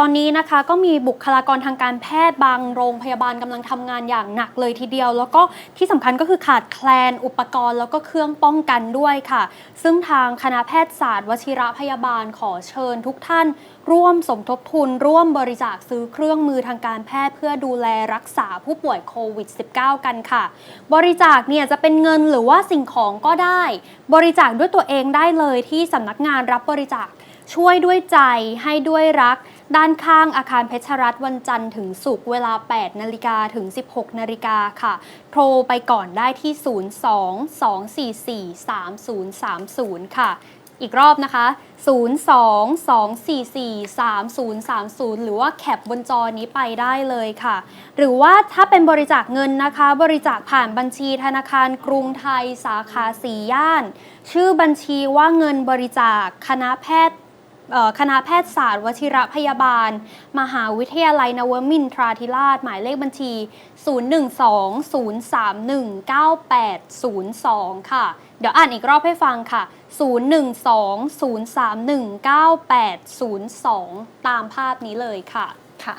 ตอนนี้นะคะก็มีบุคลากรทางการแพทย์บางโรงพยาบาลกำลังทำงานอย่างหนักเลยทีเดียว แล้วก็ที่สำคัญก็คือขาดแคลนอุปกรณ์แล้วก็เครื่องป้องกันด้วยค่ะ ซึ่งทางคณะแพทยศาสตร์ วชิระพยาบาลขอเชิญทุกท่าน ร่วมสมทบทุน ร่วมบริจาคซื้อเครื่องมือทางการแพทย์เพื่อดูแลรักษาผู้ป่วยโควิด -19 กันค่ะ บริจาคเนี่ยจะเป็นเงินหรือว่าสิ่งของก็ได้ บริจาคด้วยตัวเองได้เลยที่สำนักงานรับบริจาคช่วยด้วยใจให้ด้วยรัก ด้านข้างอาคารเพชรรัตน์วันจันทร์ถึงศุกร์เวลา 8 นาฬิกาถึง 16 นาฬิกาค่ะ โทรไปก่อนได้ที่ 02-244-3030 ค่ะ อีกรอบนะคะ 02-244-3030 หรือว่าแคปบนจอนี้ไปได้เลยค่ะ หรือว่าถ้าเป็นบริจาคเงินนะคะ บริจาคผ่านบัญชีธนาคารกรุงไทยสาขาสีย่าน ชื่อบัญชีว่าเงินบริจาคคณะแพทย์ คณะแพทยศาสตร์วชิระพยาบาล มหาวิทยาลัยนวมินทราธิราช หมายเลขบัญชี 012-031-9802 ค่ะ เดี๋ยวอ่านอีกรอบให้ฟังค่ะ 012-031-9802 ตามภาพนี้เลยค่ะค่ะ